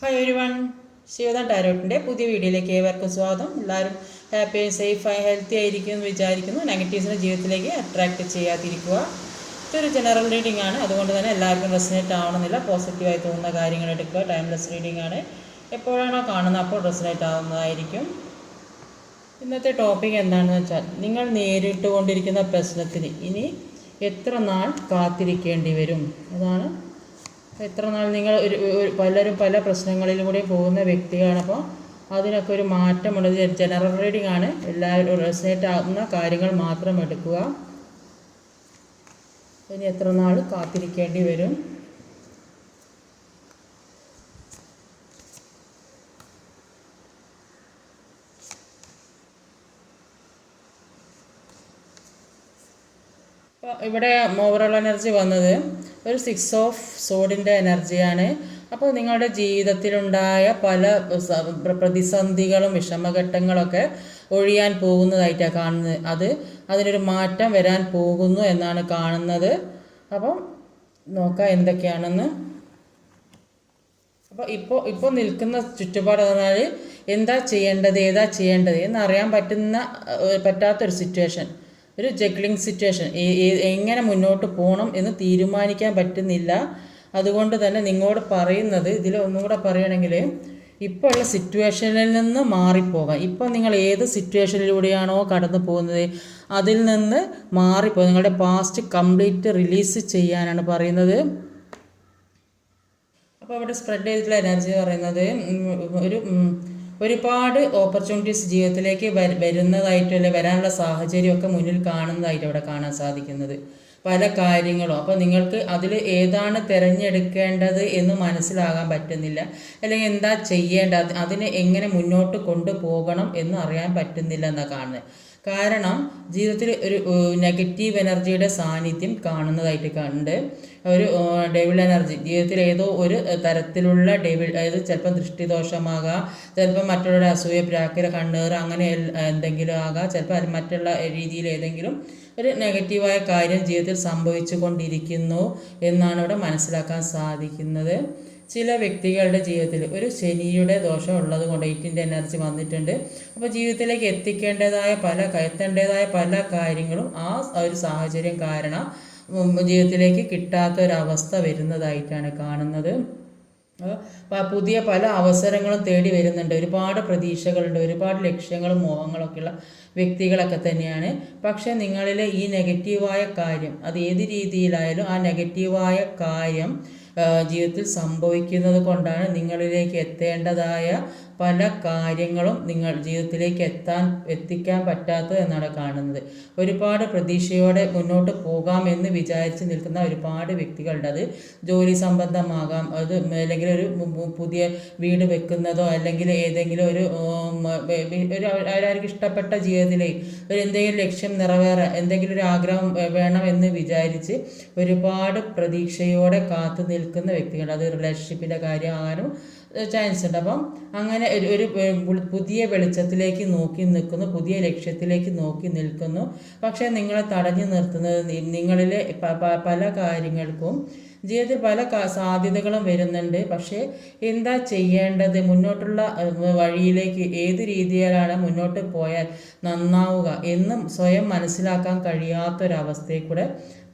Hi everyone Shivadan ടാരോട്ടിന്റെ പുതിയ വീഡിയോയിലേക്ക് ഏവർക്കും സ്വാഗതം. എല്ലാവരും ഹാപ്പി സേഫായി ഹെൽത്തി ആയിരിക്കും എന്ന് വിചാരിക്കുന്നു. നെഗറ്റീവ്സിനെ ജീവിതത്തിലേക്ക് അട്രാക്റ്റ് ചെയ്യാതിരിക്കുക. ഇതൊരു ജനറൽ റീഡിംഗ് ആണ്. അതുകൊണ്ട് തന്നെ എല്ലാവർക്കും റെസിനേറ്റ് ആവണമെന്നില്ല. പോസിറ്റീവായി തോന്നുന്ന കാര്യങ്ങൾ എടുക്കുക. ടൈംലെസ് റീഡിംഗ് ആണ്. എപ്പോഴാണോ കാണുന്നത് അപ്പോൾ റെസിനേറ്റ് ആവുന്നതായിരിക്കും. ഇന്നത്തെ ടോപ്പിക് എന്താണെന്ന് വെച്ചാൽ നിങ്ങൾ നേരിട്ടുകൊണ്ടിരിക്കുന്ന പ്രശ്നത്തിന് ഇനി എത്ര നാൾ കാത്തിരിക്കേണ്ടി വരും? അതാണ് എത്ര നാൾ നിങ്ങൾ ഒരു പലരും പല പ്രശ്നങ്ങളിലൂടെ പോകുന്ന വ്യക്തിയാണ്. അപ്പോൾ അതിനൊക്കെ ഒരു മാറ്റമുള്ളത് ജനറൽ റീഡിംഗ് ആണ്. എല്ലാവരും റെസിനേറ്റ് ആകുന്ന കാര്യങ്ങൾ മാത്രം എടുക്കുക. ഇനി എത്ര നാൾ കാത്തിരിക്കേണ്ടി വരും? ഇവിടെ ഓവറോൾ എനർജി വന്നത് ഒരു സിക്സ് ഓഫ് സോഡിന്റെ എനർജിയാണ് അപ്പോൾ നിങ്ങളുടെ ജീവിതത്തിലുണ്ടായ പല പ്രതിസന്ധികളും വിഷമഘട്ടങ്ങളൊക്കെ ഒഴിയാൻ പോകുന്നതായിട്ടാണ് കാണുന്നത് അത് അതിനൊരു മാറ്റം വരാൻ പോകുന്നു എന്നാണ് കാണുന്നത്. അപ്പം നോക്കാം എന്തൊക്കെയാണെന്ന്. അപ്പോൾ ഇപ്പോൾ ഇപ്പോൾ നിൽക്കുന്ന ചുറ്റുപാട് പറഞ്ഞാൽ എന്താ ചെയ്യേണ്ടത് ഏതാ ചെയ്യേണ്ടത് എന്നറിയാൻ പറ്റുന്ന പറ്റാത്തൊരു സിറ്റുവേഷൻ ഒരു ജഗ്ലിംഗ് സിറ്റുവേഷൻ എങ്ങനെ മുന്നോട്ട് പോകണം എന്ന് തീരുമാനിക്കാൻ പറ്റുന്നില്ല. അതുകൊണ്ട് തന്നെ നിങ്ങളോട് പറയുന്നത് ഇതിൽ ഒന്നും കൂടെ പറയുകയാണെങ്കിൽ ഇപ്പോൾ ഉള്ള സിറ്റുവേഷനിൽ നിന്ന് മാറിപ്പോകാം. ഇപ്പോൾ നിങ്ങൾ ഏത് സിറ്റുവേഷനിലൂടെയാണോ കടന്നു പോകുന്നത് അതിൽ നിന്ന് മാറിപ്പോകും നിങ്ങളുടെ പാസ്റ്റ് കംപ്ലീറ്റ് റിലീസ് ചെയ്യാനാണ് പറയുന്നത്. അപ്പോൾ അവിടെ സ്പ്രെഡ് ചെയ്തിട്ടുള്ള എനർജി പറയുന്നത് ഒരു ഒരുപാട് ഓപ്പർച്യൂണിറ്റീസ് ജീവിതത്തിലേക്ക് വര- വരുന്നതായിട്ടും അല്ലെ വരാനുള്ള സാഹചര്യമൊക്കെ മുന്നിൽ കാണുന്നതായിട്ട് അവിടെ കാണാൻ സാധിക്കുന്നത്. പല കാര്യങ്ങളും. അപ്പോൾ നിങ്ങൾക്ക് അതിൽ ഏതാണ് തിരഞ്ഞെടുക്കേണ്ടത് എന്ന് മനസ്സിലാകാൻ പറ്റുന്നില്ല. അല്ലെങ്കിൽ എന്താ ചെയ്യേണ്ടത് അതിനെ എങ്ങനെ മുന്നോട്ട് കൊണ്ടുപോകണം എന്ന് അറിയാൻ പറ്റുന്നില്ല എന്നാണ് കാണുന്നത് കാരണം ജീവിതത്തിൽ ഒരു നെഗറ്റീവ് എനർജിയുടെ സാന്നിധ്യം കാണുന്നതായിട്ട് കണ്ട് ഒരു ഡെവിൾ എനർജി ജീവിതത്തിൽ ഏതോ ഒരു തരത്തിലുള്ള ഡെവിൾ അതായത് ചിലപ്പം ദൃഷ്ടിദോഷമാകാം ചിലപ്പം മറ്റുള്ളവരുടെ അസൂയ പ്രാക്കര കണ്ണേറ് അങ്ങനെ എന്തെങ്കിലും ആകാം ചിലപ്പോൾ മറ്റുള്ള രീതിയിൽ ഏതെങ്കിലും ഒരു നെഗറ്റീവായ കാര്യം ജീവിതത്തിൽ സംഭവിച്ചു കൊണ്ടിരിക്കുന്നു എന്നാണ് ഇവിടെ മനസ്സിലാക്കാൻ സാധിക്കുന്നത്. ചില വ്യക്തികളുടെ ജീവിതത്തിൽ ഒരു ശനിയുടെ ദോഷം ഉള്ളത് കൊണ്ട് എയ്റ്റിന്റെ എനർജി വന്നിട്ടുണ്ട്. അപ്പോൾ ജീവിതത്തിലേക്ക് എത്തിക്കേണ്ടതായ പല എത്തേണ്ടതായ പല കാര്യങ്ങളും ആ ഒരു സാഹചര്യം കാരണം ജീവിതത്തിലേക്ക് കിട്ടാത്ത ഒരവസ്ഥ വരുന്നതായിട്ടാണ് കാണുന്നത്. പുതിയ പല അവസരങ്ങളും തേടി വരുന്നുണ്ട്. ഒരുപാട് പ്രതീക്ഷകളുണ്ട് ഒരുപാട് ലക്ഷ്യങ്ങളും മോഹങ്ങളൊക്കെയുള്ള വ്യക്തികളൊക്കെ തന്നെയാണ്. പക്ഷേ നിങ്ങളിലെ ഈ നെഗറ്റീവായ കാര്യം അത് ഏത് രീതിയിലായാലും ആ നെഗറ്റീവായ കാര്യം ജീവിതത്തിൽ സംഭവിക്കുന്നത് കൊണ്ടാണ് നിങ്ങളിലേക്ക് എത്തേണ്ടതായ പല കാര്യങ്ങളും നിങ്ങൾ ജീവിതത്തിലേക്ക് എത്താൻ എത്തിക്കാൻ പറ്റാത്തത് എന്നാണ് കാണുന്നത്. ഒരുപാട് പ്രതീക്ഷയോടെ മുന്നോട്ട് പോകാം എന്ന് വിചാരിച്ച് നിൽക്കുന്ന ഒരുപാട് വ്യക്തികളുണ്ട് അത് ജോലി സംബന്ധമാകാം അത് അല്ലെങ്കിൽ ഒരു പുതിയ വീട് വെക്കുന്നതോ അല്ലെങ്കിൽ ഏതെങ്കിലും ഒരു ഒരു അവരവർക്ക് ഇഷ്ടപ്പെട്ട ജീവിതത്തിലേക്ക് ഒരു എന്തെങ്കിലും ലക്ഷ്യം നിറവേറാൻ എന്തെങ്കിലും ഒരു ആഗ്രഹം വേണം എന്ന് വിചാരിച്ച് ഒരുപാട് പ്രതീക്ഷയോടെ കാത്തു നിൽക്കുന്ന വ്യക്തികൾ. അത് റിലേഷൻഷിപ്പിന്റെ കാര്യമാകാനും ചാൻസ് ഉണ്ട്. അപ്പം അങ്ങനെ ഒരു പുതിയ വെളിച്ചത്തിലേക്ക് നോക്കി നിൽക്കുന്നു പുതിയ ലക്ഷ്യത്തിലേക്ക് നോക്കി നിൽക്കുന്നു. പക്ഷേ നിങ്ങളെ തടഞ്ഞു നിർത്തുന്നത് നിങ്ങളിലെ പല കാര്യങ്ങൾക്കും ജീവിതത്തിൽ പല സാധ്യതകളും വരുന്നുണ്ട്. പക്ഷേ എന്താ ചെയ്യേണ്ടത്? മുന്നോട്ടുള്ള വഴിയിലേക്ക് ഏത് രീതിയിലാണ് മുന്നോട്ട് പോയാൽ നന്നാവുക എന്നും സ്വയം മനസ്സിലാക്കാൻ കഴിയാത്തൊരവസ്ഥയിൽ കൂടെ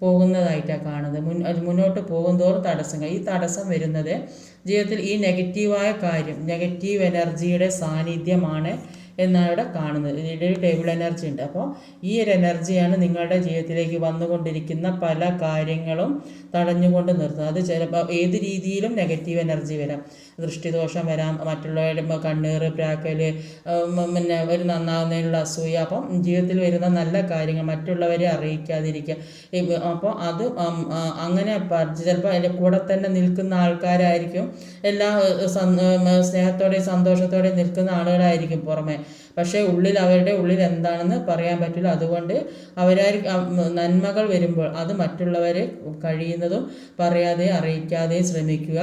പോകുന്നതായിട്ടാണ് കാണുന്നത്. മുൻ മുന്നോട്ട് പോകുന്തോറും തടസ്സങ്ങൾ. ഈ തടസ്സം വരുന്നത് ജീവിതത്തിൽ ഈ നെഗറ്റീവായ കാര്യം നെഗറ്റീവ് എനർജിയുടെ സാന്നിധ്യമാണ് എന്നാണ് ഇവിടെ കാണുന്നത്. ഇതിന്റെ ഒരു ടേബിൾ എനർജി ഉണ്ട്. അപ്പോൾ ഈ ഒരു എനർജിയാണ് നിങ്ങളുടെ ജീവിതത്തിലേക്ക് വന്നുകൊണ്ടിരിക്കുന്ന പല കാര്യങ്ങളും തടഞ്ഞുകൊണ്ട് നിർത്തുന്നത്. അത് ചിലപ്പോൾ ഏത് രീതിയിലും നെഗറ്റീവ് എനർജി വരാം. ദൃഷ്ടിദോഷം വരാം മറ്റുള്ളവരുടെ കണ്ണീർ പ്രാക്കൽ പിന്നെ ഒരു നന്നാവുന്നതിനുള്ള അസൂയ. അപ്പം ജീവിതത്തിൽ വരുന്ന നല്ല കാര്യങ്ങൾ മറ്റുള്ളവരെ അറിയിക്കാതിരിക്കുക. അപ്പോൾ അത് അങ്ങനെ ചിലപ്പോൾ അതിന്റെ കൂടെ തന്നെ നിൽക്കുന്ന ആൾക്കാരായിരിക്കും. എല്ലാ സ്നേഹത്തോടെ സന്തോഷത്തോടെ നിൽക്കുന്ന ആളുകളായിരിക്കും പുറമെ. പക്ഷേ ഉള്ളിൽ അവരുടെ ഉള്ളിൽ എന്താണെന്ന് പറയാൻ പറ്റില്ല. അതുകൊണ്ട് അവരായി നന്മകൾ വരുമ്പോൾ അത് മറ്റുള്ളവരെ കഴിയുന്നതും പറയാതെ അറിയിക്കാതെ ശ്രമിക്കുക.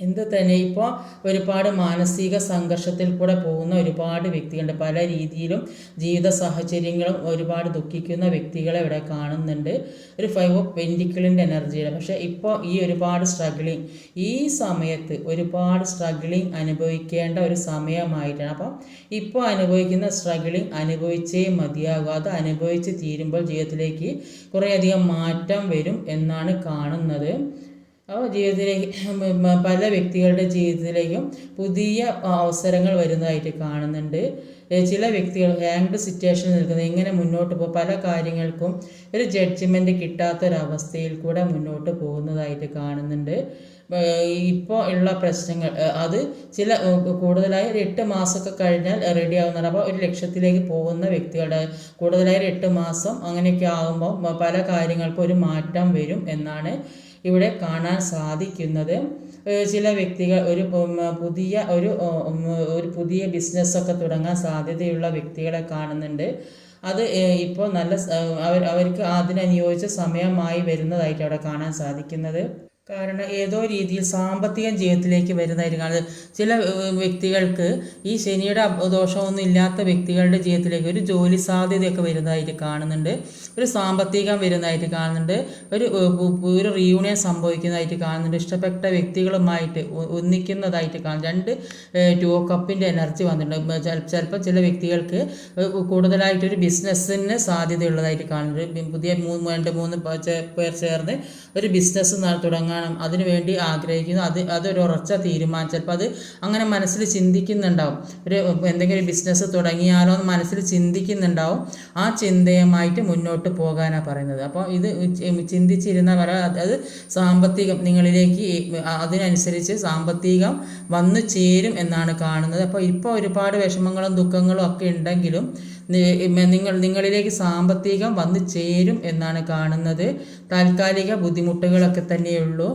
എന്ത് തന്നെ ഇപ്പോൾ ഒരുപാട് മാനസിക സംഘർഷത്തിൽ കൂടെ പോകുന്ന ഒരുപാട് വ്യക്തികളുണ്ട്. പല രീതിയിലും ജീവിത സാഹചര്യങ്ങളും ഒരുപാട് ദുഃഖിക്കുന്ന വ്യക്തികളെ ഇവിടെ കാണുന്നുണ്ട്. ഒരു ഫൈവ് ഓഫ് പെന്റിക്കിളിന്റെ എനർജിയുടെ പക്ഷേ ഇപ്പോൾ ഈ ഒരുപാട് സ്ട്രഗിളിങ് ഈ സമയത്ത് ഒരുപാട് സ്ട്രഗിളിങ് അനുഭവിക്കേണ്ട ഒരു സമയമായിട്ടാണ്. അപ്പം ഇപ്പോൾ അനുഭവിക്കുന്ന സ്ട്രഗിളിങ് അനുഭവിച്ചേ മതിയാകും. അത് അനുഭവിച്ച് തീരുമ്പോൾ ജീവിതത്തിലേക്ക് കുറേയധികം മാറ്റം വരും എന്നാണ് കാണുന്നത്. ജീവിതത്തിലേക്ക് പല വ്യക്തികളുടെ ജീവിതത്തിലേക്കും പുതിയ അവസരങ്ങൾ വരുന്നതായിട്ട് കാണുന്നുണ്ട്. ചില വ്യക്തികൾ ഹാങ്ഡ് സിറ്റുവേഷനിൽ നിൽക്കുന്നത് എങ്ങനെ മുന്നോട്ട് പോകും പല കാര്യങ്ങൾക്കും ഒരു ജഡ്ജ്മെന്റ് കിട്ടാത്തൊരവസ്ഥയിൽ കൂടെ മുന്നോട്ട് പോകുന്നതായിട്ട് കാണുന്നുണ്ട്. ഇപ്പോൾ ഉള്ള പ്രശ്നങ്ങൾ അത് ചില കൂടുതലായി ഒരു എട്ട് മാസമൊക്കെ കഴിഞ്ഞാൽ റെഡി ആവുന്നതാണ്. അപ്പോൾ ഒരു ലക്ഷ്യത്തിലേക്ക് പോകുന്ന വ്യക്തികളുടെ കൂടുതലായി ഒരു എട്ട് മാസം അങ്ങനെയൊക്കെ ആകുമ്പോൾ പല കാര്യങ്ങൾക്കും ഒരു മാറ്റം വരും എന്നാണ് ഇവിടെ കാണാൻ സാധിക്കുന്നത്. ചില വ്യക്തികൾ ഒരു പുതിയ ഒരു ഒരു പുതിയ ബിസിനസ്സൊക്കെ തുടങ്ങാൻ സാധ്യതയുള്ള വ്യക്തികളെ കാണുന്നുണ്ട്. അത് ഇപ്പോൾ നല്ല അവർ അവർക്ക് അതിനനുയോജിച്ച സമയമായി വരുന്നതായിട്ട് അവിടെ കാണാൻ സാധിക്കുന്നത്. കാരണം ഏതോ രീതിയിൽ സാമ്പത്തിക ജീവിതത്തിലേക്ക് വരുന്നതായിരിക്കും ചില വ്യക്തികൾക്ക് ഈ ശനിയുടെ ദോഷമൊന്നും ഇല്ലാത്ത വ്യക്തികളുടെ ജീവിതത്തിലേക്ക് ഒരു ജോലി സാധ്യതയൊക്കെ വരുന്നതായിട്ട് കാണുന്നുണ്ട്. ഒരു സാമ്പത്തികം വരുന്നതായിട്ട് കാണുന്നുണ്ട്. ഒരു ഒരു റീയൂണിയൻ സംഭവിക്കുന്നതായിട്ട് കാണുന്നുണ്ട്. ഇഷ്ടപ്പെട്ട വ്യക്തികളുമായിട്ട് ഒന്നിക്കുന്നതായിട്ട് കാണും രണ്ട് ടു കപ്പിന്റെ എനർജി വന്നിട്ടുണ്ട്. ചിലപ്പോൾ ചില വ്യക്തികൾക്ക് കൂടുതലായിട്ട് ഒരു ബിസിനസ്സിന് സാധ്യതയുള്ളതായിട്ട് കാണുന്നുണ്ട്. പുതിയ മൂന്ന് രണ്ട് മൂന്ന് പേർ ചേർന്ന് ഒരു ബിസിനസ് തുടങ്ങാൻ കാണും അതിനുവേണ്ടി ആഗ്രഹിക്കുന്നു. അത് അതൊരു ഉറച്ച തീരുമാനം. ചിലപ്പോൾ അത് അങ്ങനെ മനസ്സിൽ ചിന്തിക്കുന്നുണ്ടാവും. ഒരു എന്തെങ്കിലും ബിസിനസ് തുടങ്ങിയാലോ എന്ന് മനസ്സിൽ ചിന്തിക്കുന്നുണ്ടാവും. ആ ചിന്തയുമായിട്ട് മുന്നോട്ട് പോകാനാണ് പറയുന്നത്. അപ്പോൾ ഇത് ചിന്തിച്ചിരുന്ന അത് സാമ്പത്തികം നിങ്ങളിലേക്ക് അതിനനുസരിച്ച് സാമ്പത്തികം വന്നു ചേരും എന്നാണ് കാണുന്നത്. അപ്പോൾ ഇപ്പോൾ ഒരുപാട് വിഷമങ്ങളും ദുഃഖങ്ങളും ഒക്കെ ഉണ്ടെങ്കിലും നിങ്ങൾ നിങ്ങളിലേക്ക് സാമ്പത്തികം വന്നു ചേരും എന്നാണ് കാണുന്നത്. താൽക്കാലിക ബുദ്ധിമുട്ടുകളൊക്കെ തന്നെയുള്ളൂ.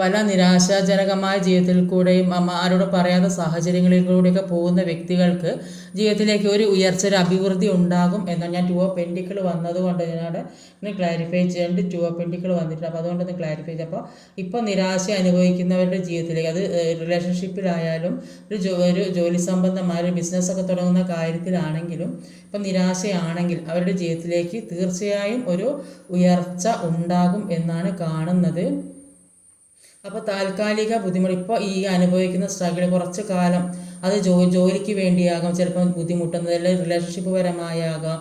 പല നിരാശാജനകമായ ജീവിതത്തിൽ കൂടെയും ആരോട് പറയാത്ത സാഹചര്യങ്ങളിൽ കൂടെയൊക്കെ പോകുന്ന വ്യക്തികൾക്ക് ജീവിതത്തിലേക്ക് ഒരു ഉയർച്ച ഒരു അഭിവൃദ്ധി ഉണ്ടാകും എന്നാൽ ഞാൻ ടു ഓഫ് പെൻഡിക്കിൾ വന്നതുകൊണ്ട് ഞാനവിടെ ഒന്ന് ക്ലാരിഫൈ ചെയ്യേണ്ട ടു ഓഫ് പെൻഡിക്കിൾ വന്നിട്ടുണ്ട്. അപ്പോൾ അതുകൊണ്ടൊന്ന് ക്ലാരിഫൈ ചെയ്തു അപ്പോൾ ഇപ്പോൾ നിരാശ അനുഭവിക്കുന്നവരുടെ ജീവിതത്തിലേക്ക് അത് റിലേഷൻഷിപ്പിലായാലും ഒരു ജോ ഒരു ജോലി സംബന്ധമായ ഒരു ബിസിനസ്സൊക്കെ തുടങ്ങുന്ന കാര്യത്തിലാണെങ്കിലും ഇപ്പം നിരാശയാണെങ്കിൽ അവരുടെ ജീവിതത്തിലേക്ക് തീർച്ചയായും ഒരു ഉയർച്ച ഉണ്ടാകും എന്നാണ് കാണുന്നത്. അപ്പോൾ താൽക്കാലിക ബുദ്ധിമുട്ട് ഇപ്പോൾ ഈ അനുഭവിക്കുന്ന സ്ട്രഗിൾ കുറച്ച് കാലം അത് ജോ ജോലിക്ക് വേണ്ടിയാകാം ചിലപ്പോൾ ബുദ്ധിമുട്ടുന്നത് അല്ലെങ്കിൽ റിലേഷൻഷിപ്പ് പരമായാകാം.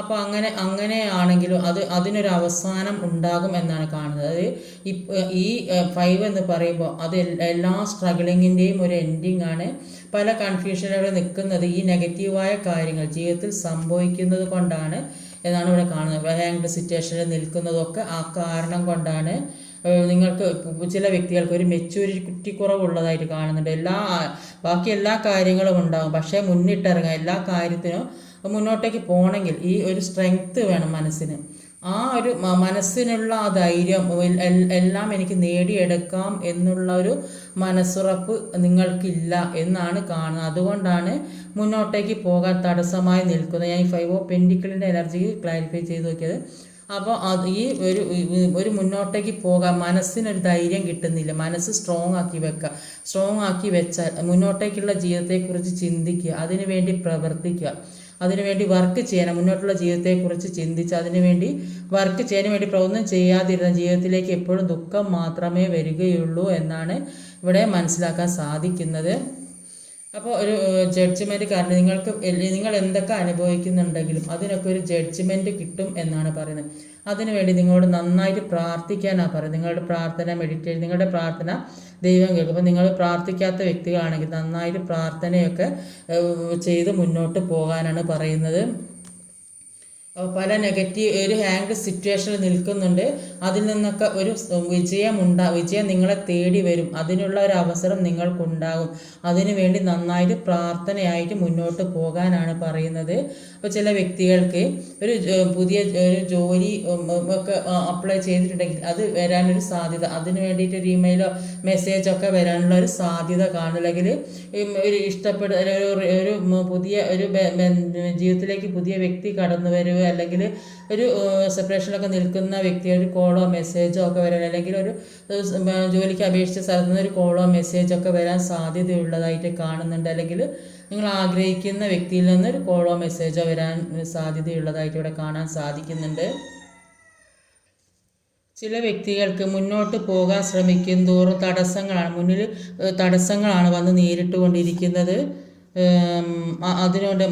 അപ്പോൾ അങ്ങനെ അങ്ങനെയാണെങ്കിലും അത് അതിനൊരു അവസാനം ഉണ്ടാകും എന്നാണ് കാണുന്നത്. അത് ഈ ഫൈവ് എന്ന് പറയുമ്പോൾ അത് എല്ലാ സ്ട്രഗിളിങ്ങിന്റെയും ഒരു എൻഡിങ് ആണ്. പല കൺഫ്യൂഷനുകൾ നിൽക്കുന്നത് ഈ നെഗറ്റീവായ കാര്യങ്ങൾ ജീവിതത്തിൽ സംഭവിക്കുന്നത് കൊണ്ടാണ് എന്നാണ് ഇവിടെ കാണുന്നത്. ഹാങ്ഡ് സിറ്റുവേഷനിൽ നിൽക്കുന്നതൊക്കെ ആ കാരണം കൊണ്ടാണ് നിങ്ങൾക്ക് ചില വ്യക്തികൾക്ക് ഒരു മെച്യൂരിറ്റി കുറവുള്ളതായിട്ട് കാണുന്നുണ്ട്. എല്ലാ ബാക്കി എല്ലാ കാര്യങ്ങളും ഉണ്ടാകും. പക്ഷേ മുന്നിട്ടിറങ്ങുക എല്ലാ കാര്യത്തിനും മുന്നോട്ടേക്ക് പോകണമെങ്കിൽ ഈ ഒരു സ്ട്രെങ്ത്ത് വേണം മനസ്സിന്. ആ ഒരു മനസ്സിനുള്ള ആ ധൈര്യം എല്ലാം എനിക്ക് നേടിയെടുക്കാം എന്നുള്ള ഒരു മനസ്സുറപ്പ് നിങ്ങൾക്കില്ല എന്നാണ് കാണുന്നത്. അതുകൊണ്ടാണ് മുന്നോട്ടേക്ക് പോകാൻ തടസ്സമായി നിൽക്കുന്നത്. ഞാൻ ഈ ഫൈവ് പെൻഡിക്കിളിന്റെ എനർജി ക്ലാരിഫൈ ചെയ്ത് നോക്കിയത്. അപ്പോൾ അത് ഈ ഒരു ഒരു മുന്നോട്ടേക്ക് പോകാൻ മനസ്സിനൊരു ധൈര്യം കിട്ടുന്നില്ല. മനസ്സ് സ്ട്രോങ് ആക്കി വെക്കുക സ്ട്രോങ് ആക്കി വെച്ചാൽ മുന്നോട്ടേക്കുള്ള ജീവിതത്തെക്കുറിച്ച് ചിന്തിക്കുക അതിനുവേണ്ടി പ്രവർത്തിക്കുക അതിനുവേണ്ടി വർക്ക് ചെയ്യണം. മുന്നോട്ടുള്ള ജീവിതത്തെക്കുറിച്ച് ചിന്തിച്ച് അതിനുവേണ്ടി വർക്ക് ചെയ്യാൻ വേണ്ടി ഒന്നും ചെയ്യാതിരുന്ന ജീവിതത്തിലേക്ക് എപ്പോഴും ദുഃഖം മാത്രമേ വരികയുള്ളൂ എന്നാണ് ഇവിടെ മനസ്സിലാക്കാൻ സാധിക്കുന്നത്. അപ്പോൾ ഒരു ജഡ്ജ്മെന്റ് കാരണം നിങ്ങൾക്ക് നിങ്ങൾ എന്തൊക്കെ അനുഭവിക്കുന്നുണ്ടെങ്കിലും അതിനൊക്കെ ഒരു ജഡ്ജ്മെന്റ് കിട്ടും എന്നാണ് പറയുന്നത്. അതിനുവേണ്ടി നിങ്ങളോട് നന്നായിട്ട് പ്രാർത്ഥിക്കാനാണ് പറയുന്നത്. നിങ്ങളുടെ പ്രാർത്ഥന മെഡിറ്റേഷൻ നിങ്ങളുടെ പ്രാർത്ഥന ദൈവം കേൾക്കും. അപ്പോൾ നിങ്ങൾ പ്രാർത്ഥിക്കാത്ത വ്യക്തികളാണെങ്കിൽ നന്നായിട്ട് പ്രാർത്ഥനയൊക്കെ ചെയ്ത് മുന്നോട്ട് പോകാനാണ് പറയുന്നത്. പല നെഗറ്റീവ് ഒരു ഹാങ്ഡ് സിറ്റുവേഷനിൽ നിൽക്കുന്നുണ്ട്. അതിൽ നിന്നൊക്കെ ഒരു വിജയം ഉണ്ടാ വിജയം നിങ്ങളെ തേടി വരും. അതിനുള്ള ഒരു അവസരം നിങ്ങൾക്കുണ്ടാകും. അതിനുവേണ്ടി നന്നായിട്ട് പ്രാർത്ഥനയായിട്ട് മുന്നോട്ട് പോകാനാണ് പറയുന്നത്. അപ്പോൾ ചില വ്യക്തികൾക്ക് ഒരു പുതിയ ഒരു ജോലി ഒക്കെ അപ്ലൈ ചെയ്തിട്ടുണ്ടെങ്കിൽ അത് വരാനൊരു സാധ്യത അതിന് വേണ്ടിയിട്ട് ഒരു ഇമെയിലോ മെസ്സേജോ ഒക്കെ വരാനുള്ള ഒരു സാധ്യത കാണും. ഒരു ഇഷ്ടപ്പെടുന്ന ഒരു പുതിയ ഒരു ജീവിതത്തിലേക്ക് പുതിയ വ്യക്തി കടന്നു വരിക അല്ലെങ്കിൽ ഒരു സെപ്പറേഷനിലൊക്കെ നിൽക്കുന്ന വ്യക്തി ഒരു കോളോ മെസ്സേജോ ഒക്കെ വരാൻ അല്ലെങ്കിൽ ഒരു ജോലിക്ക് അപേക്ഷിച്ച സ്ഥലത്ത് നിന്ന് ഒരു കോളോ മെസ്സേജോ ഒക്കെ വരാൻ സാധ്യതയുള്ളതായിട്ട് കാണുന്നുണ്ട്. അല്ലെങ്കിൽ നിങ്ങൾ ആഗ്രഹിക്കുന്ന വ്യക്തിയിൽ നിന്ന് ഒരു കോളോ മെസ്സേജോ വരാൻ സാധ്യതയുള്ളതായിട്ട് ഇവിടെ കാണാൻ സാധിക്കുന്നുണ്ട്. ചില വ്യക്തികൾക്ക് മുന്നോട്ട് പോകാൻ ശ്രമിക്കും തോറും തടസ്സങ്ങളാണ് മുന്നിൽ തടസ്സങ്ങളാണ് വന്ന് നേരിട്ട് കൊണ്ടിരിക്കുന്നത് ഏം, അ- അതിനോട്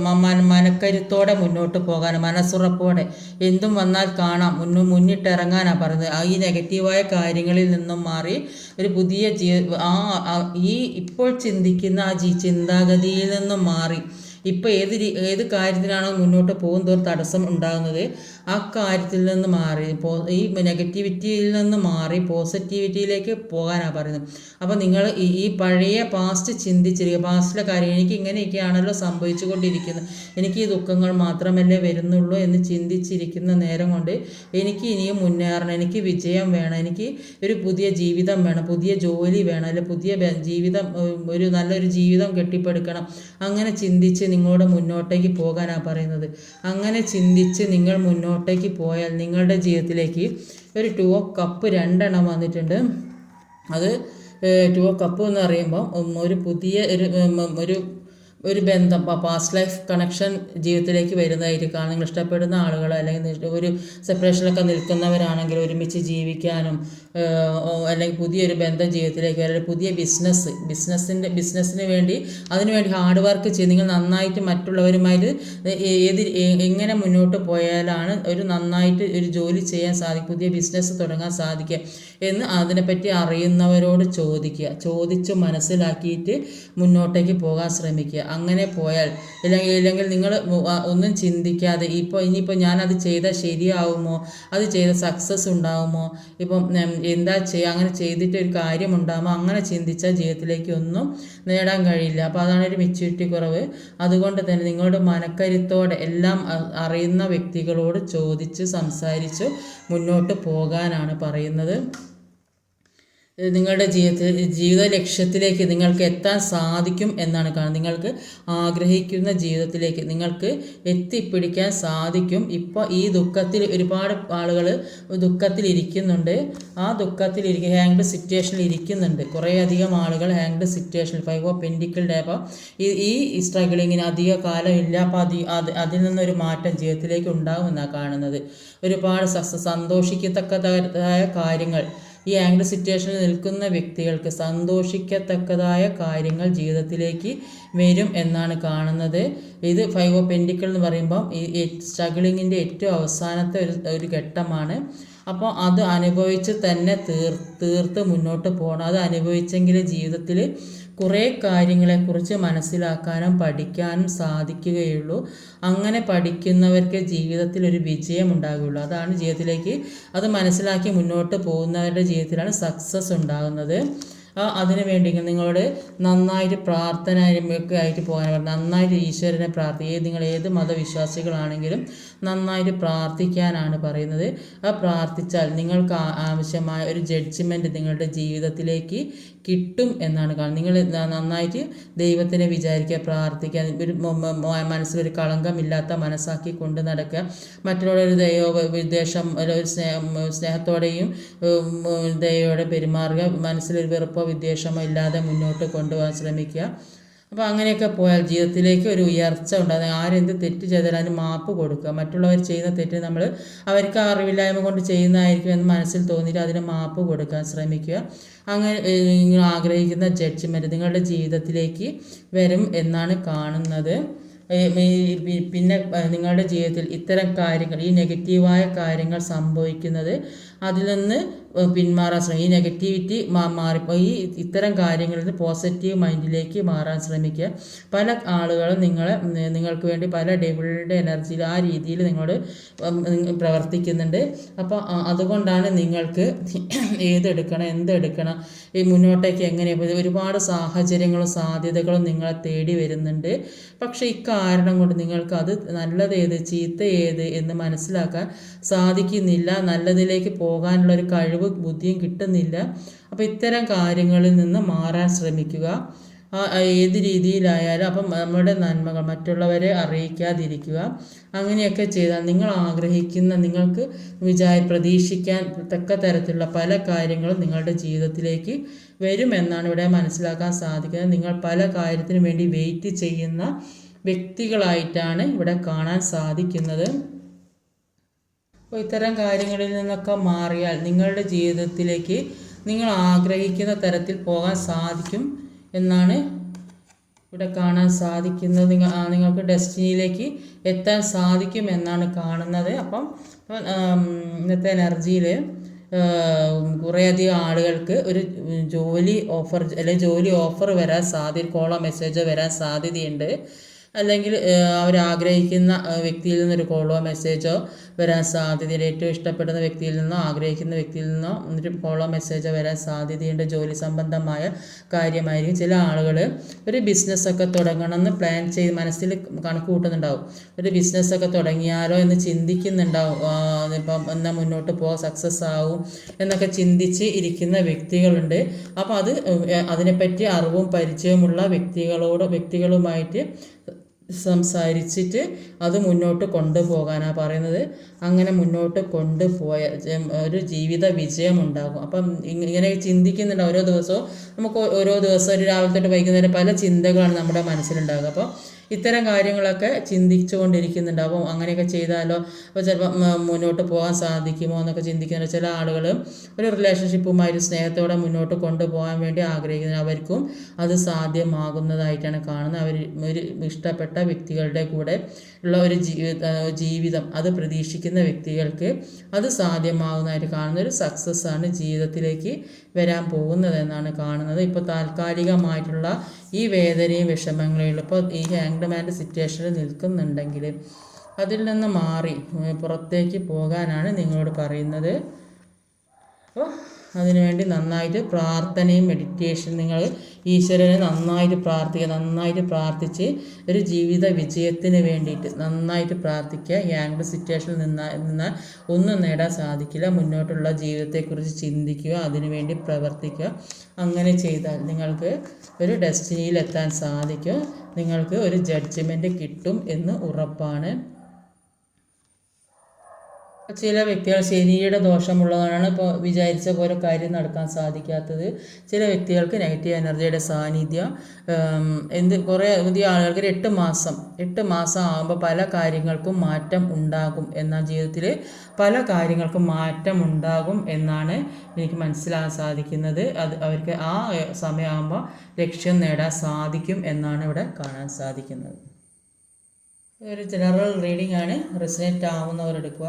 മനക്കരുത്തോടെ മുന്നോട്ട് പോകാൻ മനസ്സുറപ്പോടെ എന്തും വന്നാൽ കാണാം. മുന്നു മുന്നിട്ടിറങ്ങാനാണ് ആ ഈ നെഗറ്റീവായ കാര്യങ്ങളിൽ നിന്നും മാറി ഒരു പുതിയ ജീ ആ ഈ ഇപ്പോൾ ചിന്തിക്കുന്ന ആ ജീ ചിന്താഗതിയിൽ നിന്നും മാറി. ഇപ്പോൾ ഏത് ഏത് കാര്യത്തിനാണോ മുന്നോട്ട് പോകും തോറും തടസ്സം ഉണ്ടാകുന്നത്? ആ കാര്യത്തിൽ നിന്ന് മാറി ഈ നെഗറ്റിവിറ്റിയിൽ നിന്ന് മാറി പോസിറ്റിവിറ്റിയിലേക്ക് പോകാനാണ് പറയുന്നത്. അപ്പോൾ നിങ്ങൾ ഈ പഴയ പാസ്റ്റ് ചിന്തിച്ചിരിക്കുക. പാസ്റ്റിലെ കാര്യം എനിക്ക് ഇങ്ങനെയൊക്കെയാണല്ലോ സംഭവിച്ചു കൊണ്ടിരിക്കുന്നത് എനിക്ക് ഈ ദുഃഖങ്ങൾ മാത്രമല്ലേ വരുന്നുള്ളൂ എന്ന് ചിന്തിച്ചിരിക്കുന്ന നേരം കൊണ്ട് എനിക്ക് ഇനിയും മുന്നേറണം. എനിക്ക് വിജയം വേണം. എനിക്ക് ഒരു പുതിയ ജീവിതം വേണം. പുതിയ ജോലി വേണം. അല്ലെങ്കിൽ പുതിയ ജീവിതം ഒരു നല്ലൊരു ജീവിതം കെട്ടിപ്പടുക്കണം. അങ്ങനെ ചിന്തിച്ച് നിങ്ങളോട് മുന്നോട്ടേക്ക് പോകാനാണ് പറയുന്നത്. അങ്ങനെ ചിന്തിച്ച് നിങ്ങൾ മുന്നോട്ടേക്ക് പോയാൽ നിങ്ങളുടെ ജീവിതത്തിലേക്ക് ഒരു ടു ഓഫ് കപ്പ് രണ്ടെണ്ണം വന്നിട്ടുണ്ട്. അത് ടു ഓഫ് കപ്പ് എന്ന് പറയുമ്പോൾ ഒരു പുതിയ ഒരു ഒരു ഒരു ബന്ധം പാസ്റ്റ് ലൈഫ് കണക്ഷൻ ജീവിതത്തിലേക്ക് വരുന്നതായിരിക്കാം നിങ്ങൾ ഇഷ്ടപ്പെടുന്ന ആളുകൾ അല്ലെങ്കിൽ ഒരു സെപ്പറേഷനിലൊക്കെ നിൽക്കുന്നവരാണെങ്കിൽ ഒരുമിച്ച് ജീവിക്കാനും അല്ലെങ്കിൽ പുതിയൊരു ബന്ധം ജീവിതത്തിലേക്ക് വരാൻ പുതിയ ബിസിനസ് ബിസിനസ്സിന്റെ ബിസിനസ്സിന് വേണ്ടി അതിനുവേണ്ടി ഹാർഡ് വർക്ക് ചെയ്ത് നിങ്ങൾ നന്നായിട്ട് മറ്റുള്ളവരുമായിട്ട് ഏത് എങ്ങനെ മുന്നോട്ട് പോയാലാണ് ഒരു നന്നായിട്ട് ഒരു ജോലി ചെയ്യാൻ സാധിക്കും പുതിയ ബിസിനസ് തുടങ്ങാൻ സാധിക്കുക എന്ന് അതിനെപ്പറ്റി അറിയുന്നവരോട് ചോദിക്കുക. ചോദിച്ച് മനസ്സിലാക്കിയിട്ട് മുന്നോട്ടേക്ക് പോകാൻ ശ്രമിക്കുക. അങ്ങനെ പോയാൽ. ഇല്ലെങ്കിൽ ഇല്ലെങ്കിൽ നിങ്ങൾ ഒന്നും ചിന്തിക്കാതെ ഇപ്പോൾ ഇനിയിപ്പോൾ അത് ചെയ്താൽ ശരിയാവുമോ? അത് ചെയ്ത സക്സസ് ഉണ്ടാവുമോ? ഇപ്പം എന്താ ചെയ്യുക അങ്ങനെ ചെയ്തിട്ട് ഒരു കാര്യം ഉണ്ടാകുമോ അങ്ങനെ ചിന്തിച്ചാൽ ജീവിതത്തിലേക്ക് ഒന്നും നേടാൻ കഴിയില്ല. അപ്പോൾ അതാണ് ഒരു മെച്യൂരിറ്റി കുറവ്. അതുകൊണ്ട് തന്നെ നിങ്ങളുടെ മനക്കരുത്തോടെ എല്ലാം അറിയുന്ന വ്യക്തികളോട് ചോദിച്ച് സംസാരിച്ച് മുന്നോട്ട് പോകാനാണ് പറയുന്നത്. നിങ്ങളുടെ ജീവിതത്തിൽ ജീവിത ലക്ഷ്യത്തിലേക്ക് നിങ്ങൾക്ക് എത്താൻ സാധിക്കും എന്നാണ് കാരണം നിങ്ങൾക്ക് ആഗ്രഹിക്കുന്ന ജീവിതത്തിലേക്ക് നിങ്ങൾക്ക് എത്തിപ്പിടിക്കാൻ സാധിക്കും. ഇപ്പോൾ ഈ ദുഃഖത്തിൽ ഒരുപാട് ആളുകൾ ദുഃഖത്തിൽ ഇരിക്കുന്നുണ്ട്. ആ ദുഃഖത്തിൽ ഇരിക്കുക ഹാങ്ഡ് സിറ്റുവേഷനിൽ ഇരിക്കുന്നുണ്ട്. കുറേയധികം ആളുകൾ ഹാങ്ഡ് സിറ്റുവേഷനിൽ ഫൈവ് ഓഫ് പെൻഡിക്കൽ അപ്പോൾ ഈ ഈ സ്ട്രഗിളിങ്ങിന് അധിക കാലം ഇല്ല. അപ്പോൾ അതി അത് അതിൽ നിന്നൊരു മാറ്റം ജീവിതത്തിലേക്ക് ഉണ്ടാകുമെന്നാണ് കാണുന്നത്. ഒരുപാട് സന്തോഷിക്കത്തക്കതായ കാര്യങ്ങൾ. ഈ ആംഗ്ല സിറ്റുവേഷനിൽ നിൽക്കുന്ന വ്യക്തികൾക്ക് സന്തോഷിക്കത്തക്കതായ കാര്യങ്ങൾ ജീവിതത്തിലേക്ക് വരും എന്നാണ് കാണുന്നത്. ഇത് ഫൈവ് ഓഫ് പെൻഡിക്കൽ എന്ന് പറയുമ്പം ഈ സ്ട്രഗിളിങ്ങിന്റെ ഏറ്റവും അവസാനത്തെ ഒരു ഒരു ഘട്ടമാണ്. അപ്പോൾ അത് അനുഭവിച്ച് തന്നെ തീർ തീർത്ത് മുന്നോട്ട് പോകണം അത് അനുഭവിച്ചെങ്കിൽ ജീവിതത്തിൽ കുറേ കാര്യങ്ങളെക്കുറിച്ച് മനസ്സിലാക്കാനും പഠിക്കാനും സാധിക്കുകയുള്ളൂ. അങ്ങനെ പഠിക്കുന്നവർക്ക് ജീവിതത്തിൽ ഒരു വിജയം ഉണ്ടാകുകയുള്ളൂ അതാണ് ജീവിതത്തിലേക്ക് അത് മനസ്സിലാക്കി മുന്നോട്ട് പോകുന്നവരുടെ ജീവിതത്തിലാണ് സക്സസ് ഉണ്ടാകുന്നത്. അതിനു വേണ്ടി നിങ്ങളോട് നന്നായിട്ട് പ്രാർത്ഥന ഒക്കെ ആയിട്ട് പോകാൻ നന്നായിട്ട് ഈശ്വരനെ പ്രാർത്ഥി ഏത് നിങ്ങൾ ഏത് മതവിശ്വാസികളാണെങ്കിലും നന്നായിട്ട് പ്രാർത്ഥിക്കാനാണ് പറയുന്നത്. ആ പ്രാർത്ഥിച്ചാൽ നിങ്ങൾക്ക് ആവശ്യമായ ഒരു ജഡ്ജ്മെന്റ് നിങ്ങളുടെ ജീവിതത്തിലേക്ക് കിട്ടും എന്നാണ് കാണുന്നത്. നിങ്ങൾ നന്നായിട്ട് ദൈവത്തിനെ വിചാരിക്കുക പ്രാർത്ഥിക്കുക. ഒരു മനസ്സിൽ ഒരു കളങ്കമില്ലാത്ത മനസ്സാക്കി കൊണ്ട് നടക്കുക. മറ്റുള്ളവരൊരു ദയോ വിദ്വേഷം ഒരു സ്നേഹ സ്നേഹത്തോടെയും ദയോടെ പെരുമാറുക. മനസ്സിലൊരു വെറുപ്പോ വിദ്വേഷമോ ഇല്ലാതെ മുന്നോട്ട് കൊണ്ടുപോകാൻ ശ്രമിക്കുക. അപ്പോൾ അങ്ങനെയൊക്കെ പോയാൽ ജീവിതത്തിലേക്ക് ഒരു ഉയർച്ച ഉണ്ടാകും. ആരെന്ത് തെറ്റ് ചെയ്താലും അതിന് മാപ്പ് കൊടുക്കുക. മറ്റുള്ളവർ ചെയ്യുന്ന തെറ്റ് നമ്മൾ അവർക്ക് അറിവില്ലായ്മ കൊണ്ട് ചെയ്യുന്നതായിരിക്കും എന്ന് മനസ്സിൽ തോന്നിയിട്ട് അതിന് മാപ്പ് കൊടുക്കാൻ ശ്രമിക്കുക. അങ്ങനെ നിങ്ങൾ ആഗ്രഹിക്കുന്ന ജഡ്ജ്മെന്റ് നിങ്ങളുടെ ജീവിതത്തിലേക്ക് വരും എന്നാണ് കാണുന്നത്. പിന്നെ നിങ്ങളുടെ ജീവിതത്തിൽ ഇത്തരം കാര്യങ്ങൾ ഈ നെഗറ്റീവായ കാര്യങ്ങൾ സംഭവിക്കുന്നത് അതിൽ നിന്ന് പിന്മാറാൻ ശ്രമിക്കുക ഈ നെഗറ്റിവിറ്റി മാറിപ്പോൾ ഈ ഇത്തരം കാര്യങ്ങളിൽ നിന്ന് പോസിറ്റീവ് മൈൻഡിലേക്ക് മാറാൻ ശ്രമിക്കുക. പല ആളുകളും നിങ്ങളെ നിങ്ങൾക്ക് വേണ്ടി പല ഡെവിളുടെ എനർജിയിൽ ആ രീതിയിൽ നിങ്ങളോട് പ്രവർത്തിക്കുന്നുണ്ട്. അപ്പോൾ അതുകൊണ്ടാണ് നിങ്ങൾക്ക് ഏതെടുക്കണം എന്തെടുക്കണം ഈ മുന്നോട്ടേക്ക് എങ്ങനെ ഒരുപാട് സാഹചര്യങ്ങളും സാധ്യതകളും നിങ്ങളെ തേടി വരുന്നുണ്ട്. പക്ഷേ ഇക്കാരണം കൊണ്ട് നിങ്ങൾക്ക് അത് നല്ലത് ഏത് ചീത്ത ഏത് എന്ന് മനസ്സിലാക്കാൻ സാധിക്കുന്നില്ല. നല്ലതിലേക്ക് പോകാനുള്ള ഒരു കഴിവ് ബുദ്ധിയും കിട്ടുന്നില്ല. അപ്പോൾ ഇത്തരം കാര്യങ്ങളിൽ നിന്ന് മാറാൻ ശ്രമിക്കുക. ഏത് രീതിയിലായാലും അപ്പം നമ്മുടെ നന്മകൾ മറ്റുള്ളവരെ അറിയിക്കാതിരിക്കുക. അങ്ങനെയൊക്കെ ചെയ്താൽ നിങ്ങൾ ആഗ്രഹിക്കുന്ന നിങ്ങൾക്ക് വിചാരി പ്രതീക്ഷിക്കാൻ തക്ക തരത്തിലുള്ള പല കാര്യങ്ങളും നിങ്ങളുടെ ജീവിതത്തിലേക്ക് വരുമെന്നാണ് ഇവിടെ മനസ്സിലാക്കാൻ സാധിക്കുന്നത്. നിങ്ങൾ പല കാര്യത്തിനു വേണ്ടി വെയിറ്റ് ചെയ്യുന്ന വ്യക്തികളായിട്ടാണ് ഇവിടെ കാണാൻ സാധിക്കുന്നത്. അപ്പോൾ ഇത്തരം കാര്യങ്ങളിൽ നിന്നൊക്കെ മാറിയാൽ നിങ്ങളുടെ ജീവിതത്തിലേക്ക് നിങ്ങൾ ആഗ്രഹിക്കുന്ന തരത്തിൽ പോകാൻ സാധിക്കും എന്നാണ് ഇവിടെ കാണാൻ സാധിക്കുന്നത്. നിങ്ങൾ നിങ്ങൾക്ക് ഡെസ്റ്റിനിയിലേക്ക് എത്താൻ സാധിക്കും എന്നാണ് കാണുന്നത്. അപ്പം ഇന്നത്തെ എനർജിയിൽ കുറേയധികം ആളുകൾക്ക് ഒരു ജോലി ഓഫർ അല്ലെങ്കിൽ ജോലി ഓഫർ വരാൻ സാധ്യത കോളോ മെസ്സേജോ വരാൻ സാധ്യതയുണ്ട്. അല്ലെങ്കിൽ അവർ ആഗ്രഹിക്കുന്ന വ്യക്തിയിൽ നിന്നൊരു കോളോ മെസ്സേജോ വരാൻ സാധ്യതയുണ്ട് ഏറ്റവും ഇഷ്ടപ്പെടുന്ന വ്യക്തിയിൽ നിന്നോ ആഗ്രഹിക്കുന്ന വ്യക്തിയിൽ നിന്നോ ഒരു കോളോ മെസ്സേജോ വരാൻ സാധ്യതയുണ്ട്. ജോലി സംബന്ധമായ കാര്യമായിരിക്കും. ചില ആളുകൾ ഒരു ബിസിനസ്സൊക്കെ തുടങ്ങണമെന്ന് പ്ലാൻ ചെയ്ത് മനസ്സിൽ കണക്ക് കൂട്ടുന്നുണ്ടാവും. ഒരു ബിസിനസ്സൊക്കെ തുടങ്ങിയാലോ എന്ന് ചിന്തിക്കുന്നുണ്ടാവും. ഇപ്പം എന്നാൽ മുന്നോട്ട് പോകാൻ സക്സസ് ആവും എന്നൊക്കെ ചിന്തിച്ച് ഇരിക്കുന്ന വ്യക്തികളുണ്ട്. അപ്പോൾ അത് അതിനെപ്പറ്റി അറിവും പരിചയമുള്ള വ്യക്തികളോട് വ്യക്തികളുമായിട്ട് സംസാരിച്ചിട്ട് അത് മുന്നോട്ട് കൊണ്ടുപോകാനാണ് പറയുന്നത്. അങ്ങനെ മുന്നോട്ട് കൊണ്ടുപോയ ഒരു ജീവിത വിജയം ഉണ്ടാകും അപ്പം ഇങ്ങനെ ചിന്തിക്കുന്നുണ്ട് ഓരോ ദിവസവും. നമുക്ക് ഓരോ ദിവസം ഒരു രാവിലെ തൊട്ട് വൈകുന്നേരം പല ചിന്തകളാണ് നമ്മുടെ മനസ്സിലുണ്ടാകുക. അപ്പോൾ ഇത്തരം കാര്യങ്ങളൊക്കെ ചിന്തിച്ചു കൊണ്ടിരിക്കുന്നുണ്ടാവും അങ്ങനെയൊക്കെ ചെയ്താലോ അപ്പോൾ ചിലപ്പോൾ മുന്നോട്ട് പോകാൻ സാധിക്കുമോ എന്നൊക്കെ ചിന്തിക്കുന്ന ചില ആളുകൾ ഒരു റിലേഷൻഷിപ്പുമായി ഒരു സ്നേഹത്തോടെ മുന്നോട്ട് കൊണ്ടുപോകാൻ വേണ്ടി ആഗ്രഹിക്കുന്ന അവർക്കും അത് സാധ്യമാകുന്നതായിട്ടാണ് കാണുന്നത്. അവർ ഒരു ഇഷ്ടപ്പെട്ട വ്യക്തികളുടെ കൂടെ ഉള്ള ഒരു ജീവിതം അത് പ്രതീക്ഷിക്കുന്ന വ്യക്തികൾക്ക് അത് സാധ്യമാകുന്നതായിട്ട് കാണുന്ന ഒരു സക്സസ് ആണ് ജീവിതത്തിലേക്ക് വരാൻ പോകുന്നതെന്നാണ് കാണുന്നത്. ഇപ്പോൾ താൽക്കാലികമായിട്ടുള്ള ഈ വേദനയും വിഷമങ്ങളും ഇപ്പോൾ ഈ ഹാങ്ഡ് മാന്റെ സിറ്റുവേഷനിൽ നിൽക്കുന്നുണ്ടെങ്കിൽ അതിൽ നിന്ന് മാറി പുറത്തേക്ക് പോകാനാണ് നിങ്ങളോട് പറയുന്നത്. അപ്പോൾ അതിനുവേണ്ടി നന്നായിട്ട് പ്രാർത്ഥനയും മെഡിറ്റേഷൻ നിങ്ങൾ ഈശ്വരനെ നന്നായിട്ട് പ്രാർത്ഥിക്കുക നന്നായിട്ട് പ്രാർത്ഥിച്ച് ഒരു ജീവിത വിജയത്തിന് വേണ്ടിയിട്ട് നന്നായിട്ട് പ്രാർത്ഥിക്കുക. യാങ്ഡ് സിറ്റുവേഷനിൽ നിന്ന നിന്ന് ഒന്നും നേടാൻ സാധിക്കില്ല. മുന്നോട്ടുള്ള ജീവിതത്തെക്കുറിച്ച് ചിന്തിക്കുക അതിനുവേണ്ടി പ്രവർത്തിക്കുക. അങ്ങനെ ചെയ്താൽ നിങ്ങൾക്ക് ഒരു ഡെസ്റ്റിനിയിൽ എത്താൻ സാധിക്കും. നിങ്ങൾക്ക് ഒരു ജഡ്ജ്മെന്റ് കിട്ടും എന്ന് ഉറപ്പാണ്. ചില വ്യക്തികൾ ശനിയുടെ ദോഷമുള്ളതാണ് ഇപ്പോൾ വിചാരിച്ച പോലെ കാര്യം നടക്കാൻ സാധിക്കാത്തത് ചില വ്യക്തികൾക്ക് നെഗറ്റീവ് എനർജിയുടെ സാന്നിധ്യം എന്ത് കുറേ പുതിയ ആളുകൾക്ക് എട്ട് മാസം എട്ട് മാസം ആകുമ്പോൾ പല കാര്യങ്ങൾക്കും മാറ്റം ഉണ്ടാകും എന്നാൽ ജീവിതത്തിൽ പല കാര്യങ്ങൾക്കും മാറ്റം ഉണ്ടാകും എന്നാണ് എനിക്ക് മനസ്സിലാകാൻ സാധിക്കുന്നത്. അത് അവർക്ക് ആ സമയമാകുമ്പോൾ ലക്ഷ്യം നേടാൻ സാധിക്കും എന്നാണ് ഇവിടെ കാണാൻ സാധിക്കുന്നത്. ഒരു ജനറൽ റീഡിംഗ് ആണ്. റെസിനേറ്റ് ആവുന്നവർ എടുക്കുക